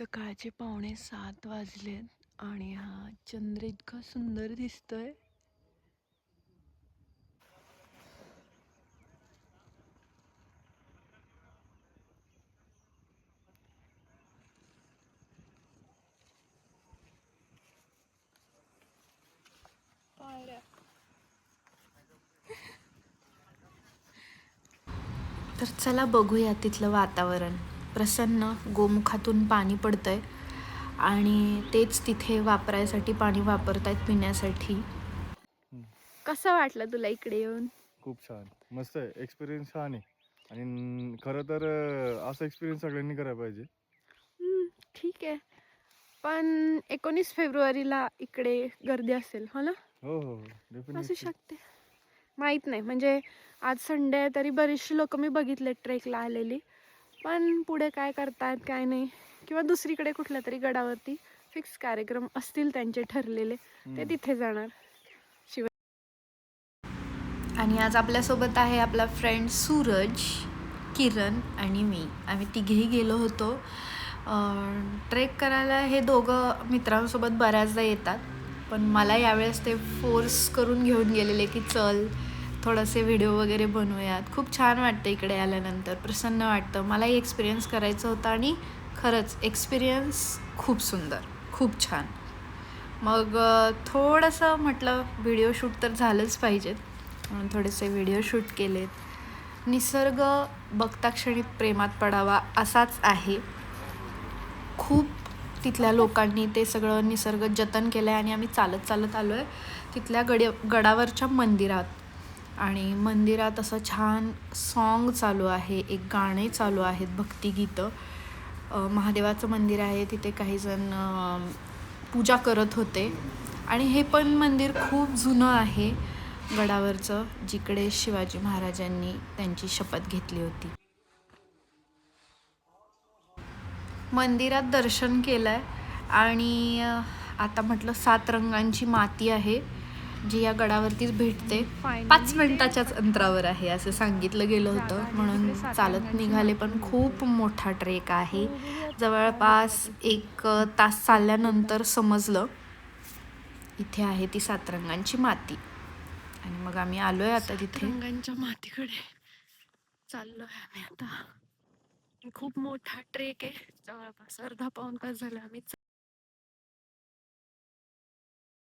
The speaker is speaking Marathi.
सकाळचे पावणे सात वाजलेत आणि हा चंद्र इतका सुंदर दिसतोय. तर चला बघूया तिथलं वातावरण. प्रसन्न गोमुखातून पाणी पडतंय आणि तेच तिथे वापरायसाठी पाणी वापरतायत पिण्यासाठी. कसं वाटलं तुला इकडे येऊन? खूप छान. मस्त आहे. एक्सपिरियन्स छान आहे. आणि खरं तर असा एक्सपिरियन्स सगळ्यांनी करायला पाहिजे. हम्म, ठीक आहे. पण एकोणीस फेब्रुवारीला इकडे गर्दी असेल हो ना? हो हो हो. असू डेफिनेटली शकते? माहीत नाही. म्हणजे आज संडे आहे तरी बरीचशी लोक मी बघितले ट्रेकला आलेली. पण पुढे काय करतात काय नाही. किंवा दुसरीकडे कुठल्या तरी गडावरती फिक्स कार्यक्रम असतील त्यांचे ठरलेले ते तिथे जाणार. शिवाय आणि आज आपल्यासोबत आहे आपला फ्रेंड सूरज किरण आणि मी. आम्ही तिघेही गेलो होतो. ट्रेक करायला हे दोघं मित्रांसोबत बऱ्याचदा येतात. पण मला यावेळेस ते फोर्स करून घेऊन गेलेले की चल थोडेसे व्हिडिओ वगैरे बनवूयात. खूप छान वाटतं इकडे आल्यानंतर. प्रसन्न वाटतं. मलाही एक्सपिरियन्स करायचं होतं आणि खरंच एक्सपिरियन्स खूप सुंदर. खूप छान. मग थोडंसं म्हटलं व्हिडिओ शूट तर झालंच पाहिजेत. म्हणून थोडेसे व्हिडिओ शूट केलेत. निसर्ग बघता क्षणी प्रेमात पडावा असाच आहे. खूप तिथल्या लोकांनी ते सगळं निसर्ग जतन केलं आहे आणि आम्ही चालत चालत आलो आहे तिथल्या गड गडावरच्या मंदिरात. आणि मंदिरात असं छान सॉन्ग चालू आहे एक गाणे चालू आहेत भक्तिगीतं. महादेवाचं मंदिर आहे तिथे काही जण पूजा करत होते. आणि हे पण मंदिर खूप जुनं आहे गडावरचं जिकडे शिवाजी महाराजांनी त्यांची शपथ घेतली होती. मंदिरात दर्शन केलं आहे आणि आता म्हटलं सात रंगांची माती आहे. जी या गडावरतीच भेटते. पाच मिनिटाच्याच अंतरावर आहे असं सांगितलं गेलं होतं. म्हणून चालत निघाले पण खूप मोठा ट्रेक आहे. जवळपास एक तास चालल्यानंतर समजलं इथे आहे ती सात रंगांची माती. आणि मग आम्ही आलोय आता तिथे. रंगांच्या मातीकडे चाललोय आम्ही आता. खूप मोठा ट्रेक आहे. जवळपास अर्धा पाऊण तास झाला आम्ही